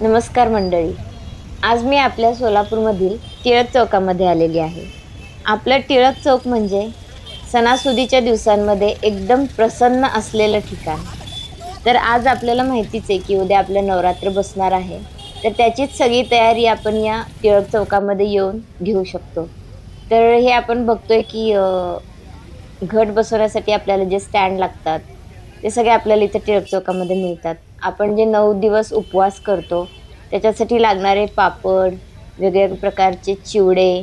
नमस्कार मंडळी. आज मी आपल्या सोलापूरमधील टिळक चौकामध्ये आलेली आहे. आपलं टिळक चौक म्हणजे सणासुदीच्या दिवसांमध्ये एकदम प्रसन्न असलेलं ठिकाण. तर आज आपल्याला माहितीच आहे की उद्या आपलं नवरात्र बसणार आहे. तर त्याचीच सगळी तयारी आपण या टिळक चौकामध्ये येऊन घेऊ शकतो. तर हे आपण बघतोय की घट बसवण्यासाठी आपल्याला जे स्टँड लागतात ते सगळे आपल्याला इथं टिळक चौकामध्ये मिळतात. आपण जे नऊ दिवस उपवास करतो त्याच्यासाठी लागणारे पापड वेगवेगळ्या प्रकारचे चिवडे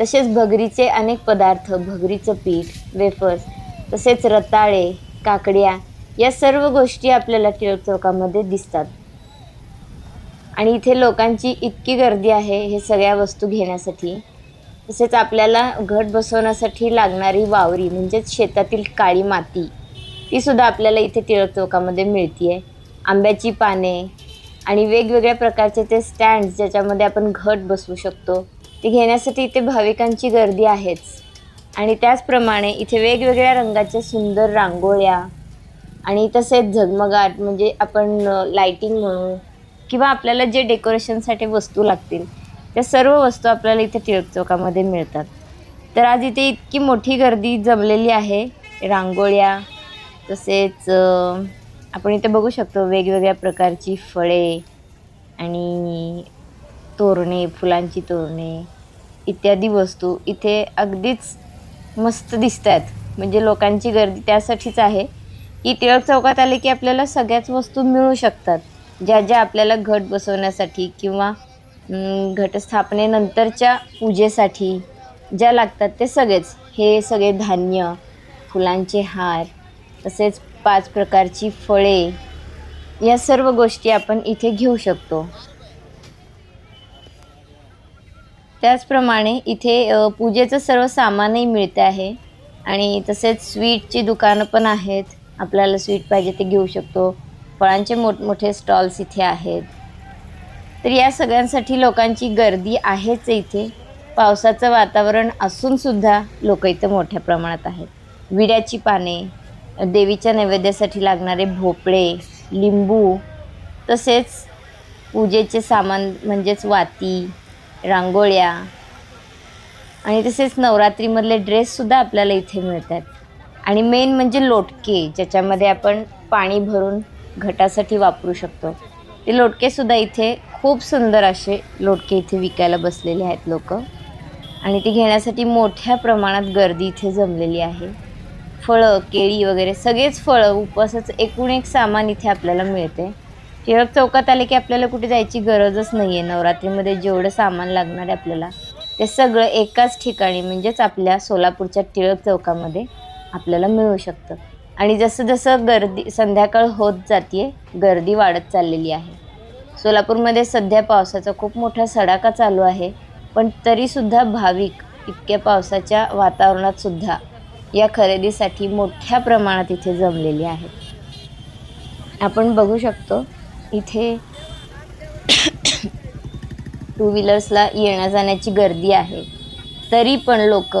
तसेच भगरीचे अनेक पदार्थ भगरीचं पीठ वेफर्स तसेच रताळे काकड्या या सर्व गोष्टी आपल्याला टिळक चौकामध्ये दिसतात. आणि इथे लोकांची इतकी गर्दी आहे हे सगळ्या वस्तू घेण्यासाठी. तसेच आपल्याला घट बसवण्यासाठी लागणारी वावरी म्हणजेच शेतातील काळी माती ती सुद्धा आपल्याला इथे टिळक चौकामध्ये मिळते आहे आंब्याची पाने आणि वेगवेगळ्या प्रकारचे ते स्टँड्स ज्याच्यामध्ये आपण घट बसवू शकतो. ते घेण्यासाठी इथे भाविकांची गर्दी आहेच. आणि त्याचप्रमाणे इथे वेगवेगळ्या रंगाच्या सुंदर रांगोळ्या आणि तसेच झगमगाट म्हणजे आपण लायटिंग म्हणू किंवा आपल्याला जे डेकोरेशनसाठी वस्तू लागतील त्या सर्व वस्तू आपल्याला इथे टिळक चौकामध्ये मिळतात. तर आज इथे इतकी मोठी गर्दी जमलेली आहे. रांगोळ्या तसेच आपण इथे बघू शकतो वेगवेगळ्या प्रकारची फळे आणि तोरणे फुलांची तोरणे इत्यादी वस्तू इथे अगदीच मस्त दिसत आहेत म्हणजे लोकांची गर्दी त्यासाठीच आहे. की टिळक चौकात आले की आपल्याला सगळ्याच वस्तू मिळू शकतात. ज्या ज्या आपल्याला घट बसवण्यासाठी किंवा घटस्थापनेनंतरच्या पूजेसाठी ज्या लागतात ते सगळेच. हे सगळे धान्य फुलांचे हार तसेच पाच प्रकारची फळे. या सर्व गोष्टी आपण इथे घेऊ शकतो. त्याचप्रमाणे इथे पूजेचं सर्व सामानही मिळते आहे. आणि तसेच स्वीटची दुकानं पण आहेत. आपल्याला स्वीट पाहिजे ते घेऊ शकतो. फळांचे मोठमोठे स्टॉल्स इथे आहेत. तर या सगळ्यांसाठी लोकांची गर्दी आहेच इथे. पावसाचं वातावरण असूनसुद्धा लोक इथं मोठ्या प्रमाणात आहेत. विड्याची पाने देवीच्या नैवेद्यासाठी लागणारे भोपळे लिंबू तसेच पूजेचे सामान म्हणजेच वाती रांगोळ्या आणि तसेच नवरात्रीमधले ड्रेससुद्धा आपल्याला इथे मिळतात. आणि मेन म्हणजे लोटके ज्याच्यामध्ये आपण पाणी भरून घटासाठी वापरू शकतो. ते लोटकेसुद्धा इथे खूप सुंदर असे लोटके इथे विकायला बसलेले आहेत लोक. आणि ते घेण्यासाठी मोठ्या प्रमाणात गर्दी इथे जमलेली आहे. फळं केळी वगैरे सगळेच फळं उपवासाचं एकूण एक सामान इथे आपल्याला मिळते. टिळक चौकात आले की आपल्याला कुठे जायची गरजच नाही आहे नवरात्रीमध्ये जेवढं सामान लागणार आहे आपल्याला ते सगळं एकाच ठिकाणी म्हणजेच आपल्या सोलापूरच्या टिळक चौकामध्ये आपल्याला मिळू शकतं. आणि जसं जसं गर्दी संध्याकाळ होत जाते गर्दी वाढत चाललेली आहे. सोलापूरमध्ये सध्या पावसाचा खूप मोठा सडाका चालू आहे पण तरीसुद्धा भाविक इतक्या पावसाच्या वातावरणातसुद्धा या खरेदीसाठी मोठ्या प्रमाणात इथे जमलेली आहेत. आपण बघू शकतो इथे टू व्हीलर्सला येण्या जाण्याची गर्दी आहे. तरी पण लोक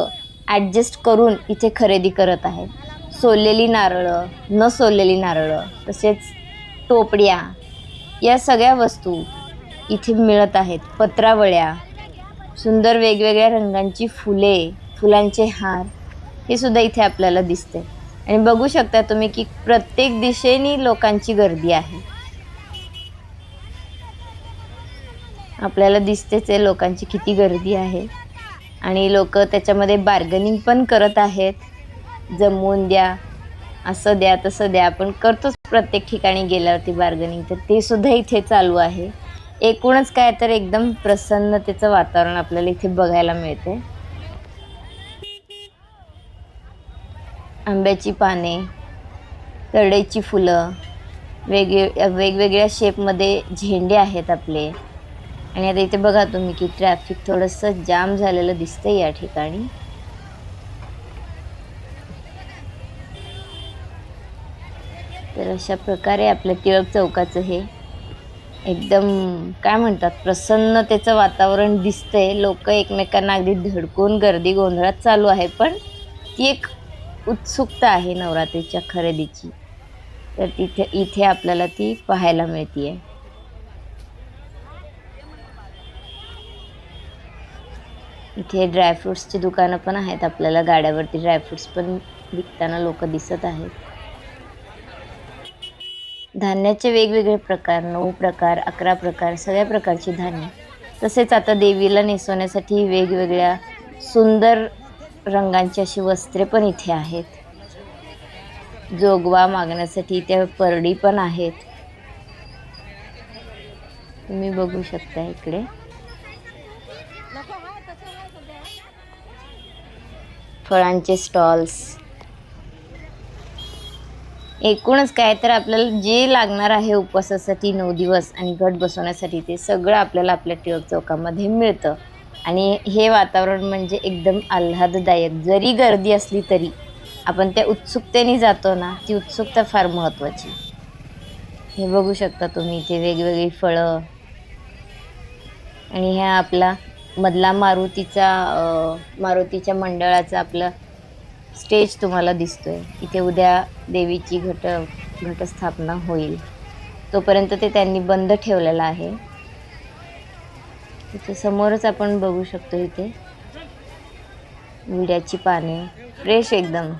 ॲडजस्ट करून इथे खरेदी करत आहेत. सोललेली नारळं न सोललेली नारळं तसेच टोपड्या या सगळ्या वस्तू इथे मिळत आहेत. पत्रावळ्या सुंदर वेगवेगळ्या रंगांची फुले फुलांचे हार हे सुद्धा इथे आपल्याला दिसते आणि बघू शकता तुम्ही की प्रत्येक दिशेने लोकांची गर्दी आहे. आपल्याला दिसतेच आहे लोकांची किती गर्दी आहे. आणि लोक त्याच्यामध्ये बार्गनिंग पण करत आहेत. जमवून द्या असं द्या तसं द्या आपण करतोच प्रत्येक ठिकाणी गेल्यावरती बार्गनिंग तर ते सुद्धा इथे चालू आहे. एकूणच काय तर एकदम प्रसन्नतेचं वातावरण आपल्याला इथे बघायला मिळते आंब्याची पाने तळेची फुलं वेगळे वेगवेगळ्या शेपमध्ये झेंडे आहेत आपले. आणि आता इथे बघा तुम्ही की ट्रॅफिक थोडंसं जाम झालेलं दिसतंय या ठिकाणी. तर अशा प्रकारे आपल्या टिळक चौकाचं हे एकदम काय म्हणतात प्रसन्नतेचं वातावरण दिसतंय. लोक एकमेकांना अगदी धडकून गर्दी गोंधळात चालू आहे पण ती एक उत्सुकता आहे नवरात्रीच्या खरेदीची. तर तिथे इथे आपल्याला ती पाहायला मिळते आहे इथे ड्रायफ्रूट्सची दुकानं पण आहेत. आपल्याला गाड्यावरती ड्रायफ्रूट्स पण विकताना लोक दिसत आहेत. धान्याचे वेगवेगळे प्रकार नऊ प्रकार अकरा प्रकार सगळ्या प्रकारची धान्य. तसेच आता देवीला नेसवण्यासाठी वेगवेगळ्या सुंदर रंगांची अशी वस्त्रे पण इथे आहेत. जोगवा मागण्यासाठी त्या परडी पण आहेत. तुम्ही बघू शकता इकडे. फळांचे स्टॉल्स. एकूणच काय तर आपल्याला जे लागणार आहे उपवासासाठी नऊ दिवस आणि घट बसवण्यासाठी ते सगळं आपल्याला आपल्या टिळक चौकामध्ये मिळतं. आणि हे वातावरण म्हणजे एकदम आल्हाददायक. जरी गर्दी असली तरी आपण त्या उत्सुकतेने जातो ना ती उत्सुकता फार महत्त्वाची. हे बघू शकता तुम्ही इथे वेगवेगळी फळं. आणि ह्या आपला मधला मारुतीचा मारुतीच्या मंडळाचा आपला स्टेज तुम्हाला दिसतोय. इथे उद्या देवीची घट घटस्थापना होईल. तोपर्यंत ते त्यांनी बंद ठेवलेलं आहे. इथे समोरच आपण बघू शकतो इथे. विड्याची पाने. फ्रेश एकदम.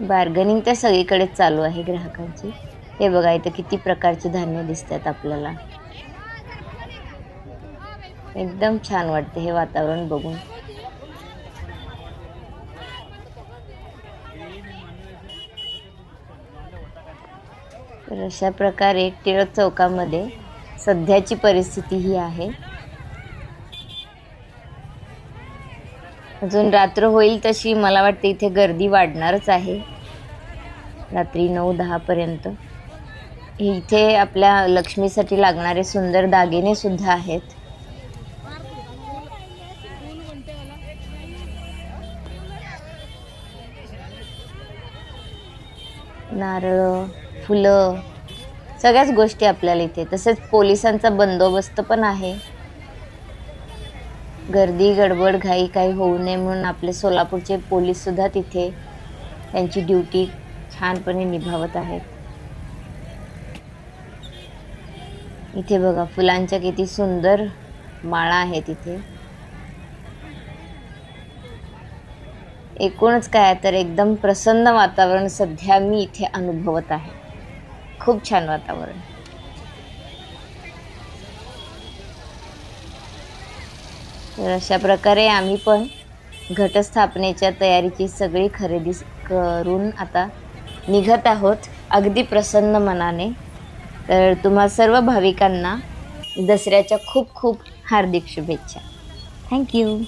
बार्गनिंग तर सगळीकडेच चालू आहे ग्राहकांची. हे बघा इथं किती प्रकारचे धान्य दिसतात आपल्याला. एकदम छान वाटते हे वातावरण बघून. तर अशा प्रकारे टिळक चौकामध्ये सध्याची परिस्थिती ही आहे. अजून रात्र होईल तशी मला वाटते इथे गर्दी वाढणारच आहे. रात्री नऊ दहापर्यंत इथे आपल्या लक्ष्मीसाठी लागणारे सुंदर दागिने सुद्धा आहेत. नारळ फुलं सगळ्याच गोष्टी आपल्याला इथे. तसेच पोलिसांचा बंदोबस्त पण आहे. गर्दी गडबड घाई काही होऊ नये म्हणून आपले सोलापूरचे पोलीससुद्धा तिथे त्यांची ड्युटी छानपणे निभावत आहेत. इथे बघा फुलांच्या किती सुंदर माळा आहेत इथे. एकूणच काय तर एकदम प्रसन्न वातावरण सध्या मी इथे अनुभवत आहे. खूप छान वातावरण. तर अशा प्रकारे आम्ही पण घटस्थापनेच्या तयारीची सगळी खरेदी करून आता निघत आहोत. अगदी प्रसन्न मनाने. तर तुम्हा सर्व भाविकांना दसऱ्याच्या खूप खूप हार्दिक शुभेच्छा. थँक्यू